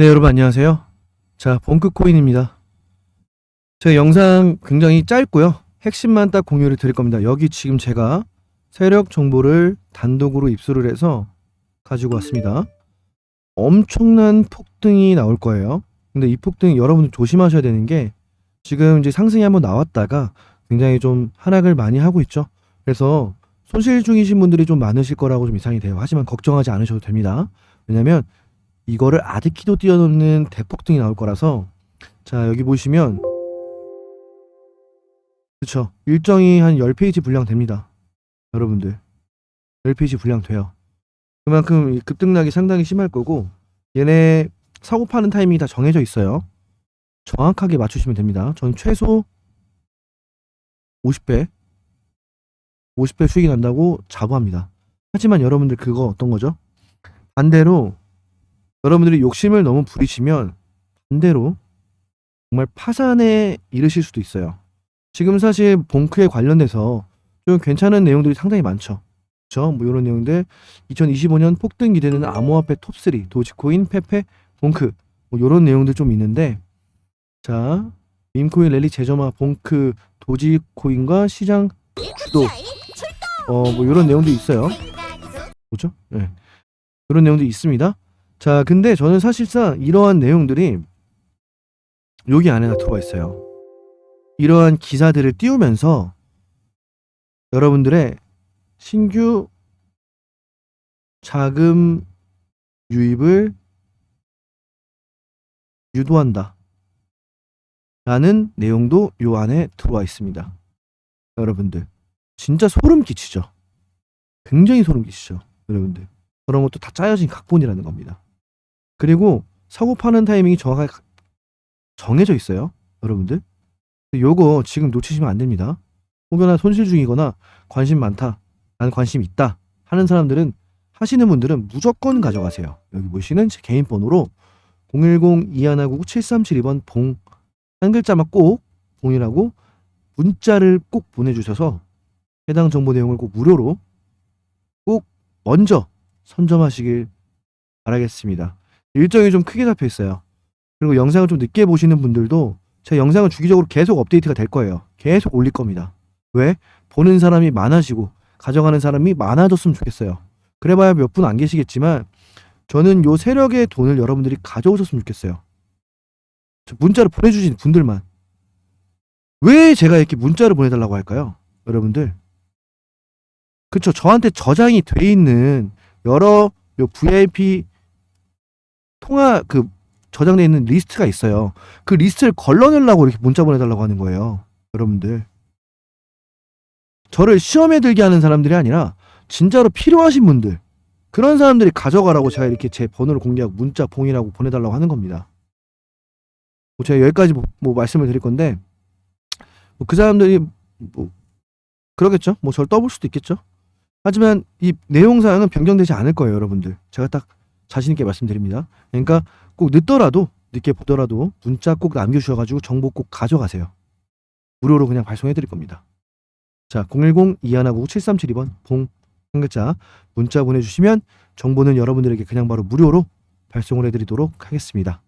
네, 여러분 안녕하세요. 자, 본크코인입니다. 제 영상 굉장히 짧고요. 핵심만 딱 공유를 드릴 겁니다. 여기 지금 제가 세력 정보를 단독으로 입수를 해서 가지고 왔습니다. 엄청난 폭등이 나올 거예요. 근데 이 폭등 여러분들 조심하셔야 되는 게 지금 이제 상승이 한번 나왔다가 굉장히 좀 하락을 많이 하고 있죠. 그래서 손실 중이신 분들이 좀 많으실 거라고 좀 예상이 돼요. 하지만 걱정하지 않으셔도 됩니다. 왜냐면 이거를 아득히도 뛰어넘는 대폭등이 나올 거라서 자 여기 보시면 그쵸. 일정이 한 10페이지 분량 됩니다. 여러분들. 10페이지 분량 돼요. 그만큼 이 급등락이 상당히 심할 거고 얘네 사고 파는 타이밍이 다 정해져 있어요. 정확하게 맞추시면 됩니다. 전 최소 50배 50배 수익이 난다고 자부합니다. 하지만 여러분들 그거 어떤 거죠? 반대로 여러분들이 욕심을 너무 부리시면 반대로 정말 파산에 이르실 수도 있어요. 지금 사실 봉크에 관련돼서 좀 괜찮은 내용들이 상당히 많죠. 그렇죠? 뭐 이런 내용들 2025년 폭등 기대는 암호화폐 톱3 도지코인, 페페, 봉크 뭐 이런 내용들 좀 있는데 자 밈코인 랠리 제점화 봉크 도지코인과 시장 주도 어뭐 이런 내용도 있어요. 뭐죠? 네. 이런 내용도 있습니다. 자, 근데 저는 사실상 이러한 내용들이 여기 안에다 들어와 있어요. 이러한 기사들을 띄우면서 여러분들의 신규 자금 유입을 유도한다. 라는 내용도 요 안에 들어와 있습니다. 여러분들. 진짜 소름 끼치죠? 굉장히 소름 끼치죠? 여러분들. 그런 것도 다 짜여진 각본이라는 겁니다. 그리고 사고 파는 타이밍이 정확하게 가- 정해져 있어요. 여러분들. 요거 지금 놓치시면 안 됩니다. 혹여나 손실 중이거나 관심 많다. 난 관심 있다. 하는 사람들은 하시는 분들은 무조건 가져가세요. 여기 보시는 제 개인 번호로 010-2199-7372번 봉 한 글자만 꼭 봉이라고 문자를 꼭 보내주셔서 해당 정보 내용을 꼭 무료로 꼭 먼저 선점하시길 바라겠습니다. 일정이 좀 크게 잡혀 있어요. 그리고 영상을 좀 늦게 보시는 분들도 제 영상은 주기적으로 계속 업데이트가 될 거예요. 계속 올릴 겁니다. 왜? 보는 사람이 많아지고 가져가는 사람이 많아졌으면 좋겠어요. 그래봐야 몇 분 안 계시겠지만 저는 요 세력의 돈을 여러분들이 가져오셨으면 좋겠어요. 저 문자를 보내주신 분들만 왜 제가 이렇게 문자를 보내달라고 할까요? 여러분들 그쵸 저한테 저장이 돼 있는 여러 요 VIP 통화 그 저장돼 있는 리스트가 있어요. 그 리스트를 걸러내려고 이렇게 문자 보내달라고 하는 거예요. 여러분들. 저를 시험에 들게 하는 사람들이 아니라 진짜로 필요하신 분들 그런 사람들이 가져가라고 제가 이렇게 제 번호를 공개하고 문자 봉이라고 보내달라고 하는 겁니다. 뭐 제가 여기까지 뭐, 뭐 말씀을 드릴 건데 뭐 그 사람들이 뭐 그러겠죠. 뭐 저를 떠볼 수도 있겠죠. 하지만 이 내용사항은 변경되지 않을 거예요, 여러분들. 제가 딱 자신 있게 말씀드립니다. 그러니까 꼭 늦더라도 늦게 보더라도 문자 꼭 남겨주셔가지고 정보 꼭 가져가세요. 무료로 그냥 발송해 드릴 겁니다. 자, 010-2199-7372번 봉 한 글자 문자 보내주시면 정보는 여러분들에게 그냥 바로 무료로 발송을 해드리도록 하겠습니다.